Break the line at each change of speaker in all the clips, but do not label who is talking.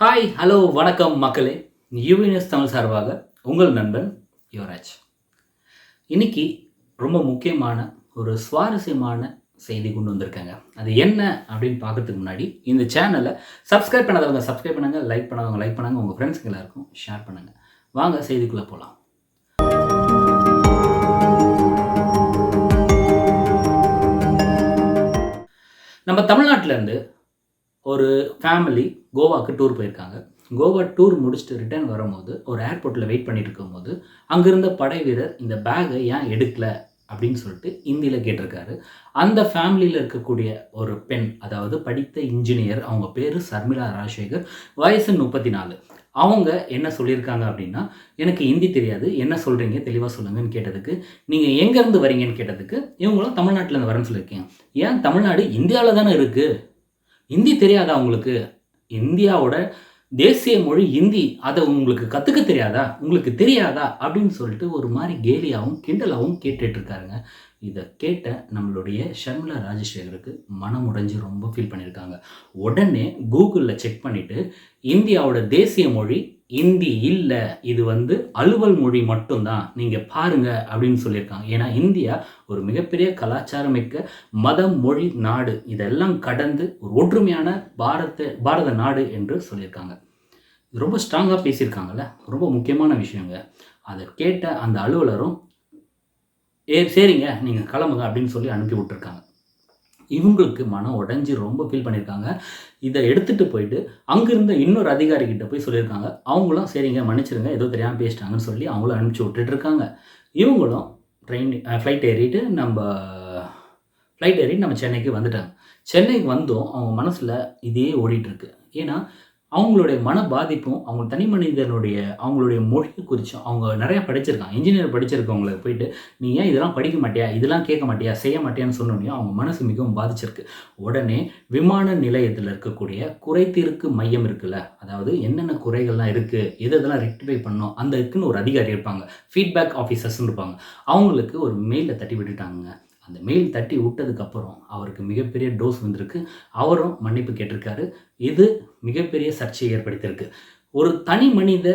Hi hello வணக்கம் மக்களே. யூவினஸ் தமிழ் சார்பாக உங்கள் நண்பன் யுவராஜ். இன்னைக்கு ரொம்ப முக்கியமான ஒரு சுவாரஸ்யமான செய்தி கொண்டு வந்திருக்காங்க. அது என்ன அப்படின்னு பார்க்கறதுக்கு முன்னாடி இந்த சேனலை சப்ஸ்கிரைப் பண்ணாதவங்க சப்ஸ்கிரைப் பண்ணுங்கள் லைக் பண்ணாதவங்க லைக் பண்ணாங்க உங்கள் ஃப்ரெண்ட்ஸுங்க எல்லாருக்கும் ஷேர் பண்ணுங்க. வாங்க செய்திக்குள்ளே போகலாம் நம்ம தமிழ்நாட்டிலேருந்து ஒரு ஃபேமிலி கோவாக்கு டூர் போயிருக்காங்க. கோவா டூர் முடிச்சுட்டு ரிட்டர்ன் வரும்போது ஒரு ஏர்போர்ட்டில் வெயிட் பண்ணிட்டு இருக்கும்போது அங்கிருந்த படை வீரர் இந்த பேகை ஏன் எடுக்கல? அப்படின்னு சொல்லிட்டு இந்தியில் கேட்டிருக்காரு. அந்த ஃபேமிலியில் இருக்கக்கூடிய ஒரு பெண் அதாவது படித்த இன்ஜினியர் அவங்க பேர் சர்மிளா ராஜசேகர் வயசு முப்பத்தி நாலு அவங்க என்ன சொல்லியிருக்காங்க அப்படின்னா எனக்கு ஹிந்தி தெரியாது என்ன சொல்கிறீங்க தெளிவாக சொல்லுங்கன்னு கேட்டதுக்கு நீங்கள் எங்கேருந்து வரீங்கன்னு கேட்டதுக்கு இவங்களும் தமிழ்நாட்டிலேருந்து வரேன்னு சொல்லியிருக்கீங்க. ஏன் தமிழ்நாடு இந்தியாவில் தானே இருக்குது ஹிந்தி தெரியாதா உங்களுக்கு? இந்தியாவோட தேசிய மொழி ஹிந்தி அதை உங்களுக்கு கற்றுக்க தெரியாதா? உங்களுக்கு தெரியாதா? அப்படின்னு சொல்லிட்டு ஒரு மாதிரி கேலியாகவும் கிண்டலாகவும் கேட்டுட்ருக்காருங்க இதை கேட்ட நம்மளுடைய ஷர்மிளா ராஜசேகருக்கு மனம் உடைஞ்சு ரொம்ப ஃபீல் பண்ணியிருக்காங்க. உடனே கூகுளில் செக் பண்ணிவிட்டு இந்தியாவோட தேசிய மொழி இந்தி இல்லை இது வந்து அலுவல் மொழி மட்டும்தான் நீங்கள் பாருங்க அப்படின்னு சொல்லியிருக்காங்க. ஏன்னா இந்தியா ஒரு மிகப்பெரிய கலாச்சாரமிக்க மதம் மொழி நாடு இதெல்லாம் கடந்து ஒரு ஒற்றுமையான பாரத பாரத நாடு என்று சொல்லியிருக்காங்க. ரொம்ப ஸ்ட்ராங்காக பேசியிருக்காங்கல்ல? ரொம்ப முக்கியமான விஷயங்க. அதை கேட்ட அந்த அலுவலரும் ஏ சரிங்க. நீங்கள் கிளம்புங்க அப்படின்னு சொல்லி அனுப்பி விட்டுருக்காங்க. இவங்களுக்கு மனம் உடஞ்சி ரொம்ப ஃபீல் பண்ணியிருக்காங்க இதை எடுத்துகிட்டு போயிட்டு அங்கேருந்த இன்னொரு அதிகாரிகிட்ட போய் சொல்லியிருக்காங்க அவங்களும் சரிங்க மன்னிச்சிருங்க ஏதோ தெரியாமல் பேசிட்டாங்கன்னு சொல்லி அவங்களும் அனுப்பிச்சி விட்டுட்ருக்காங்க இவங்களும் ட்ரெயின் ஃப்ளைட் ஏறிட்டு நம்ம ஃப்ளைட் ஏறி நம்ம சென்னைக்கு வந்துட்டாங்க. சென்னைக்கு வந்தோம். அவங்க மனசில் இதே ஓடிட்டுருக்கு. ஏன்னா அவங்களுடைய மன பாதிப்பும் அவங்க தனி மனிதனுடைய அவங்களுடைய மொழியை குறித்தும் அவங்க நிறையா படிச்சிருக்காங்க. இன்ஜினியர் படிச்சிருக்கவங்களை போயிட்டு நீ ஏன் இதெல்லாம் படிக்க மாட்டியா? இதெல்லாம் கேட்க மாட்டியா? செய்ய மாட்டியான்னு சொன்னோடனே அவங்க மனசு மிகவும் பாதிச்சிருக்கு. உடனே விமான நிலையத்தில் இருக்கக்கூடிய குறைத்தீர்க்கு மையம் இருக்குல்ல அதாவது என்னென்ன குறைகள்லாம் இருக்குது எது இதெல்லாம் ரெக்டிஃபை பண்ணோம் அந்த இருக்குன்னு ஒரு அதிகாரி இருப்பாங்க. ஃபீட்பேக் ஆஃபீஸர்ஸ்னு இருப்பாங்க. அவங்களுக்கு ஒரு மெயிலில் தட்டி விட்டுட்டாங்க அந்த மெயில் தட்டி விட்டதுக்கப்புறம் அவருக்கு மிகப்பெரிய டோஸ் வந்திருக்கு. அவரும் மன்னிப்பு கேட்டிருக்காரு. இது மிகப்பெரிய சர்ச்சையை ஏற்படுத்தியிருக்கு. ஒரு தனி மனித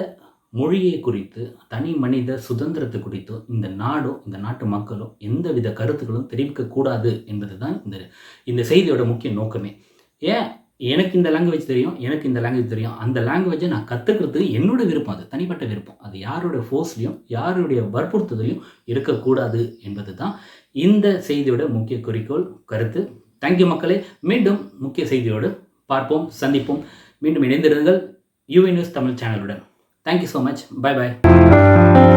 மொழியை குறித்து தனி மனித சுதந்திரத்தை குறித்தும் இந்த நாடும் இந்த நாட்டு மக்களும் எந்தவித கருத்துக்களும் தெரிவிக்கக்கூடாது என்பது தான் இந்த இந்த செய்தியோட முக்கிய நோக்கமே. ஏன் எனக்கு இந்த லாங்குவேஜ் தெரியும் எனக்கு இந்த லாங்குவேஜ் தெரியும். அந்த லாங்குவேஜை நான் கற்றுக்கிறது என்னோட விருப்பம். அது தனிப்பட்ட விருப்பம். அது யாருடைய ஃபோர்ஸ்லையும் யாருடைய வற்புறுத்துதலையும் இருக்கக்கூடாது என்பது தான் இந்த செய்தியோட முக்கிய குறிக்கோள் கருத்து. தேங்க்யூ மக்களே. மீண்டும் முக்கிய செய்தியோடு பார்ப்போம் சந்திப்போம். மீண்டும் இணைந்திருங்கள். UV news Tamil சேனலுடன் thank you so much bye bye